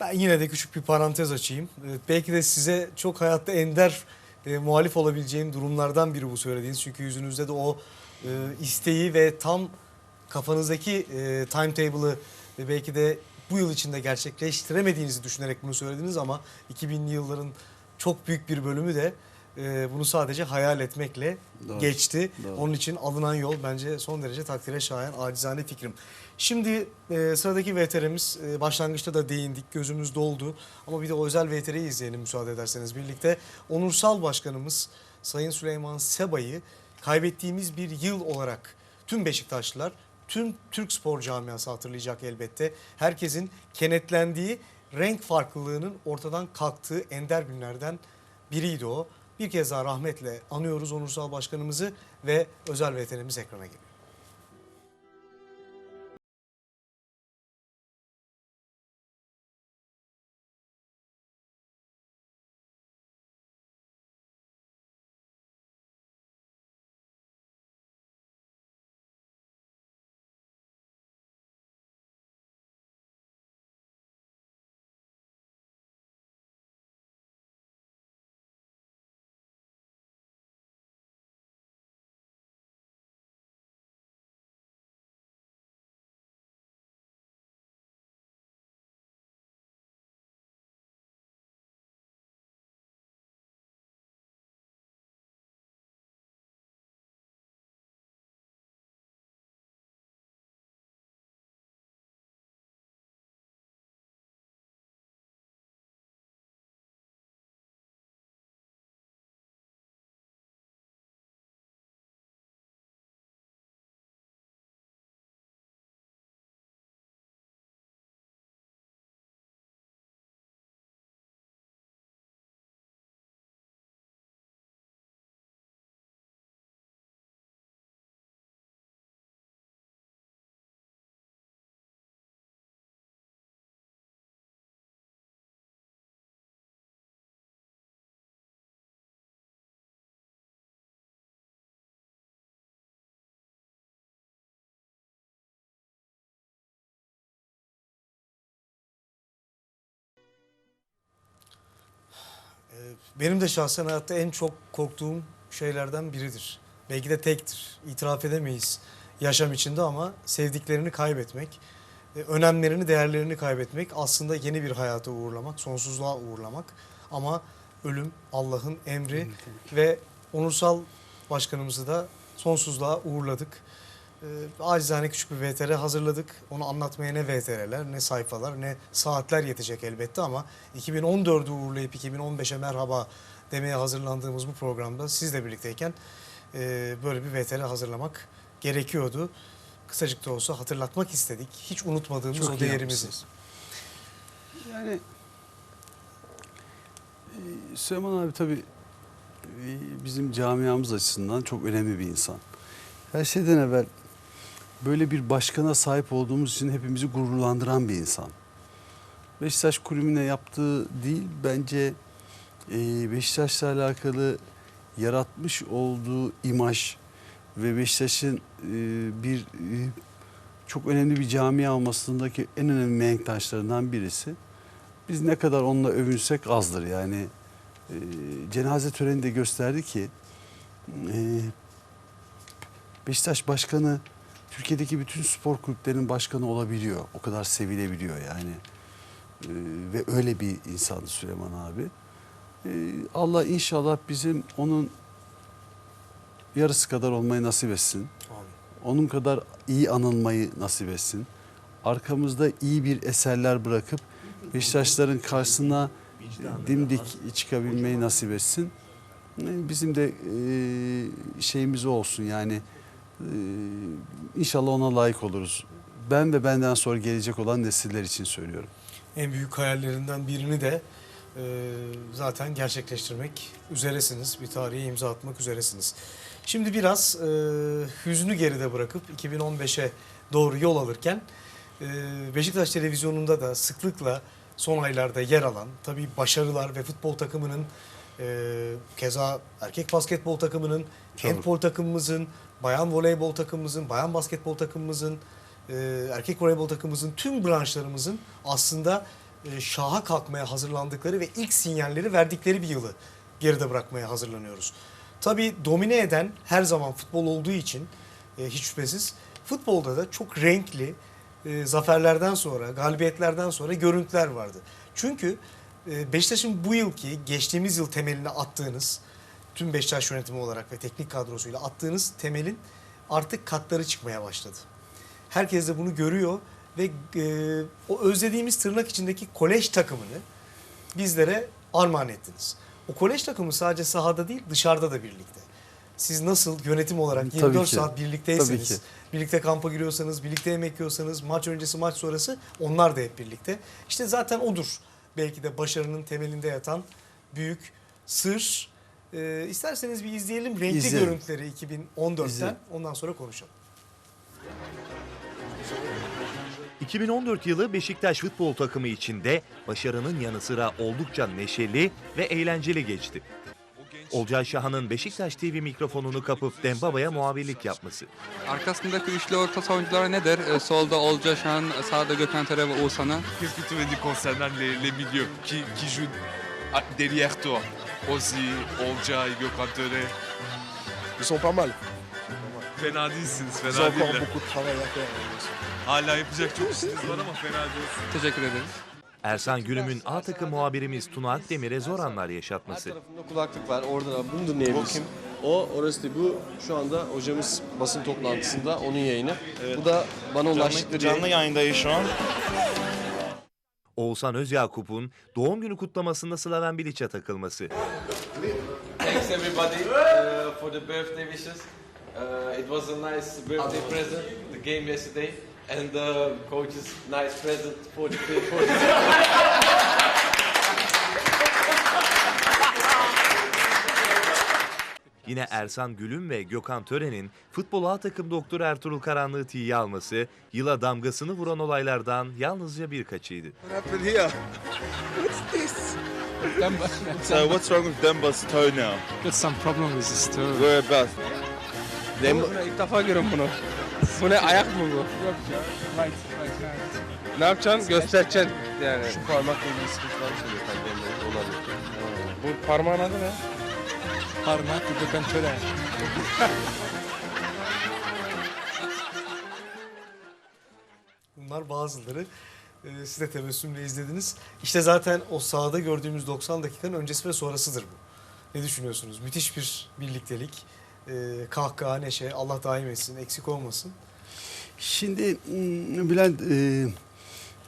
Ben yine de küçük bir parantez açayım. Ee, Belki de size çok hayatta ender e, muhalif olabileceğim durumlardan biri bu söylediğiniz. Çünkü yüzünüzde de o e, isteği ve tam kafanızdaki e, timetable'ı ve belki de bu yıl içinde gerçekleştiremediğinizi düşünerek bunu söylediniz ama 2000'li yılların çok büyük bir bölümü de e, bunu sadece hayal etmekle Doğru. geçti. Doğru. Onun için alınan yol bence son derece takdire şayan, acizane fikrim. Şimdi e, sıradaki VTR'miz e, başlangıçta da değindik, gözümüz doldu. Ama bir de o özel VTR'yi izleyelim müsaade ederseniz birlikte. Onursal Başkanımız Sayın Süleyman Seba'yı kaybettiğimiz bir yıl olarak tüm Beşiktaşlılar, tüm Türk spor camiası hatırlayacak elbette. Herkesin kenetlendiği, renk farklılığının ortadan kalktığı ender günlerden biriydi o. Bir kez daha rahmetle anıyoruz Onursal Başkanımızı ve özel VTR'miz ekrana geliyor. Benim de şahsen hayatta en çok korktuğum şeylerden biridir. Belki de tektir. İtiraf edemeyiz yaşam içinde ama sevdiklerini kaybetmek, e, önemlerini, değerlerini kaybetmek aslında yeni bir hayata uğurlamak, sonsuzluğa uğurlamak. Ama ölüm Allah'ın emri ve onursal başkanımızı da sonsuzluğa uğurladık. Ee, acizane küçük bir VTR hazırladık. Onu anlatmaya ne VTR'ler, ne sayfalar, ne saatler yetecek elbette ama 2014'ü uğurlayıp 2015'e merhaba demeye hazırlandığımız bu programda sizle birlikteyken e, böyle bir VTR hazırlamak gerekiyordu. Kısacık da olsa hatırlatmak istedik. Hiç unutmadığımız Çok o değerimizi. yapmışsınız. Yani e, Süleyman abi tabii e, bizim camiamız açısından çok önemli bir insan. Her şeyden evvel böyle bir başkana sahip olduğumuz için hepimizi gururlandıran bir insan. Beşiktaş kulübüne yaptığı değil bence e, Beşiktaş'la alakalı yaratmış olduğu imaj ve Beşiktaş'ın e, bir e, çok önemli bir camia olmasındaki en önemli mihenk taşlarından birisi. Biz ne kadar onunla övünsek azdır yani. E, cenaze töreni de gösterdi ki e, Beşiktaş başkanı Türkiye'deki bütün spor kulüplerinin başkanı olabiliyor. O kadar sevilebiliyor yani. E, ve öyle bir insandı Süleyman abi. E, Allah inşallah bizim onun yarısı kadar olmayı nasip etsin Amin. onun kadar iyi anılmayı nasip etsin. Arkamızda iyi bir eserler bırakıp Beşiktaşların karşısına dimdik çıkabilmeyi nasip etsin. Bizim de e, şeyimiz olsun yani e, inşallah ona layık oluruz. Ben ve benden sonra gelecek olan nesiller için söylüyorum. en büyük hayallerinden birini de e, zaten gerçekleştirmek üzeresiniz. Bir tarihe imza atmak üzeresiniz. Şimdi biraz e, hüznü geride bırakıp 2015'e doğru yol alırken e, Beşiktaş televizyonunda da sıklıkla son aylarda yer alan tabii başarılar ve futbol takımının e, keza erkek basketbol takımının, handbol takımımızın, bayan voleybol takımımızın, bayan basketbol takımımızın, e, erkek voleybol takımımızın tüm branşlarımızın aslında e, şaha kalkmaya hazırlandıkları ve ilk sinyalleri verdikleri bir yılı geride bırakmaya hazırlanıyoruz. Tabii domine eden her zaman futbol olduğu için e, hiç şüphesiz futbolda da çok renkli e, zaferlerden sonra, galibiyetlerden sonra görüntüler vardı. Çünkü Beşiktaş'ın bu yılki, geçtiğimiz yıl temelini attığınız, tüm Beşiktaş yönetimi olarak ve teknik kadrosuyla attığınız temelin artık katları çıkmaya başladı. Herkes de bunu görüyor ve e, o özlediğimiz tırnak içindeki kolej takımını bizlere armağan ettiniz. O kolej takımı sadece sahada değil dışarıda da birlikte. Siz nasıl yönetim olarak Tabii 24 ki. saat birlikteyseniz, Tabii ki. birlikte kampa giriyorsanız, birlikte yemek yiyorsanız, maç öncesi maç sonrası onlar da hep birlikte. İşte zaten odur belki de başarının temelinde yatan büyük sır. Ee, isterseniz bir izleyelim renkli İzleyelim. görüntüleri 2014'ten İzleyelim. ondan sonra konuşalım. 2014 yılı Beşiktaş futbol takımı içinde başarının yanı sıra oldukça neşeli ve eğlenceli geçti. Olcay Şahan'ın Beşiktaş TV mikrofonunu kapıp Dembaba'ya muhabirlik yapması. Arkasındaki üçlü orta savunucular nedir? Ee, solda Olca Şahan, sağda Gökhan Töre ve Oğuzhan'ı. Qu'est-ce que tu me dis concernant les, les milieux qui, qui jouent derrière toi Ozzy, Olcay, Gökhan Töre. Ils sont pas mal. Fena değilsiniz, Ils ont fena encore değiller. beaucoup de travail à faire. Hala yapacak çok işiniz var ama fena değilsiniz. Teşekkür ederiz. Ersan Gülüm'ün A takım muhabirimiz Tuna Akdemir'e zor anlar Her yaşatması. tarafında kulaklık var. Orada da bunu dinleyebilirsin. O orası değil. Bu şu anda hocamız basın toplantısında onun yayını. Bu da bana ulaştıkları Canlı yayındayız şu an. Oğuzhan Özyakup'un doğum günü kutlamasında Slaven Bilic'e takılması. Thanks everybody uh, for the birthday wishes. Uh, it was a nice birthday present, the game yesterday, and the coach's nice present for the for the Yine Ersan Gülüm ve Gökhan Tören'in futbol A takım doktor Ertuğrul Karanlığı tiye alması yıla damgasını vuran olaylardan yalnızca birkaçıydı. What happened here? What's this? so what's wrong with Demba's toe now? Got some problem with this too. Whereabouts? Dem- İlk defa görüyorum bunu. Bu ne ayak mı bu? Ne yapacaksın? Göstereceksin yani. Şu parmakla ilgili sıkıntılar söylüyor kalbimde olabilir. Bu parmağın adı ne? Parmak Gökhan Töre. Bunlar bazıları. Ee, siz de tebessümle izlediniz. İşte zaten o sahada gördüğümüz 90 dakikanın öncesi ve sonrasıdır bu. Ne düşünüyorsunuz? Müthiş bir birliktelik. Ee, kahkaha, neşe. Allah daim etsin, eksik olmasın. Şimdi mm, Bülent e,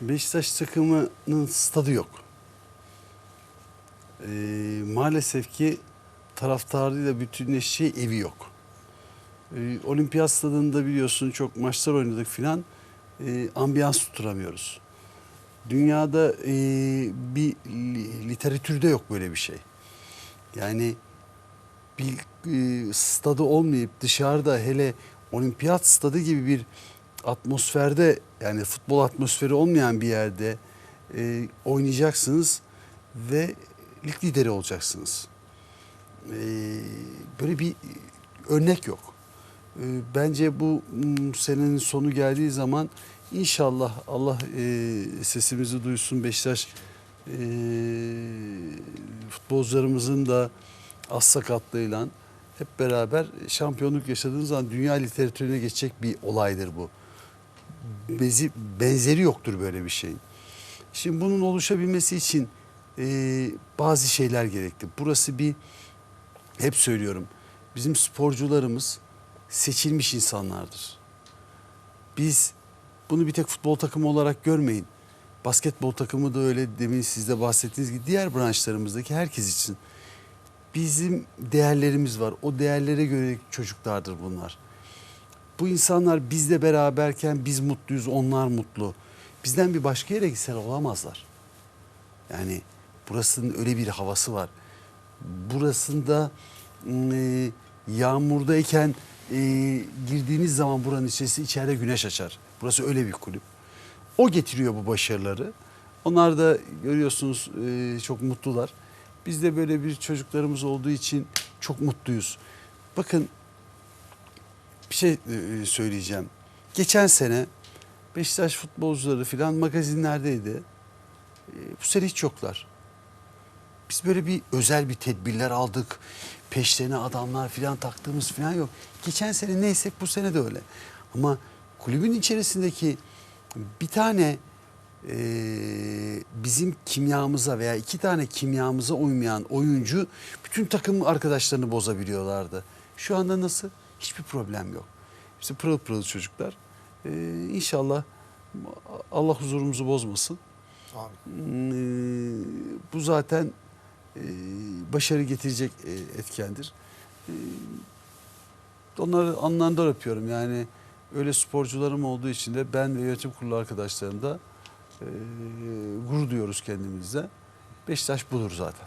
Beşiktaş takımının stadı yok. E, maalesef ki taraftarıyla bütünleşeceği evi yok. E, olimpiyat stadında biliyorsun çok maçlar oynadık filan. E, ambiyans tutturamıyoruz. Dünyada e, bir li- literatürde yok böyle bir şey. Yani bir e, stadı olmayıp dışarıda hele olimpiyat stadı gibi bir atmosferde yani futbol atmosferi olmayan bir yerde e, oynayacaksınız ve lig lideri olacaksınız. E, böyle bir örnek yok. E, bence bu senenin sonu geldiği zaman inşallah Allah e, sesimizi duysun Beşiktaş e, futbolcularımızın da az sakatlığıyla hep beraber şampiyonluk yaşadığınız zaman dünya literatürüne geçecek bir olaydır bu. Bezi, benzeri yoktur böyle bir şeyin. Şimdi bunun oluşabilmesi için e, bazı şeyler gerekli. Burası bir, hep söylüyorum, bizim sporcularımız seçilmiş insanlardır. Biz bunu bir tek futbol takımı olarak görmeyin. Basketbol takımı da öyle demin siz de bahsettiğiniz gibi diğer branşlarımızdaki herkes için bizim değerlerimiz var. O değerlere göre çocuklardır bunlar. Bu insanlar bizle beraberken biz mutluyuz, onlar mutlu. Bizden bir başka yere gitseler olamazlar. Yani burasının öyle bir havası var. Burasında e, yağmurdayken e, girdiğiniz zaman buranın içerisi içeride güneş açar. Burası öyle bir kulüp. O getiriyor bu başarıları. Onlar da görüyorsunuz e, çok mutlular. Biz de böyle bir çocuklarımız olduğu için çok mutluyuz. Bakın bir şey e, söyleyeceğim. Geçen sene Beşiktaş futbolcuları filan magazinlerdeydi. E, bu sene hiç yoklar. Biz böyle bir özel bir tedbirler aldık. Peşlerine adamlar falan taktığımız falan yok. Geçen sene neyse bu sene de öyle. Ama kulübün içerisindeki bir tane e, bizim kimyamıza veya iki tane kimyamıza uymayan oyuncu bütün takım arkadaşlarını bozabiliyorlardı. Şu anda nasıl? Hiçbir problem yok. İşte pırıl pırıl çocuklar. E, inşallah Allah huzurumuzu bozmasın. Amin. Ee, bu zaten e, başarı getirecek e, etkendir. Ee, onları anlarından öpüyorum. Yani öyle sporcularım olduğu için de ben ve yönetim kurulu arkadaşlarım da e, gurur duyuyoruz kendimizde. Beşiktaş budur zaten.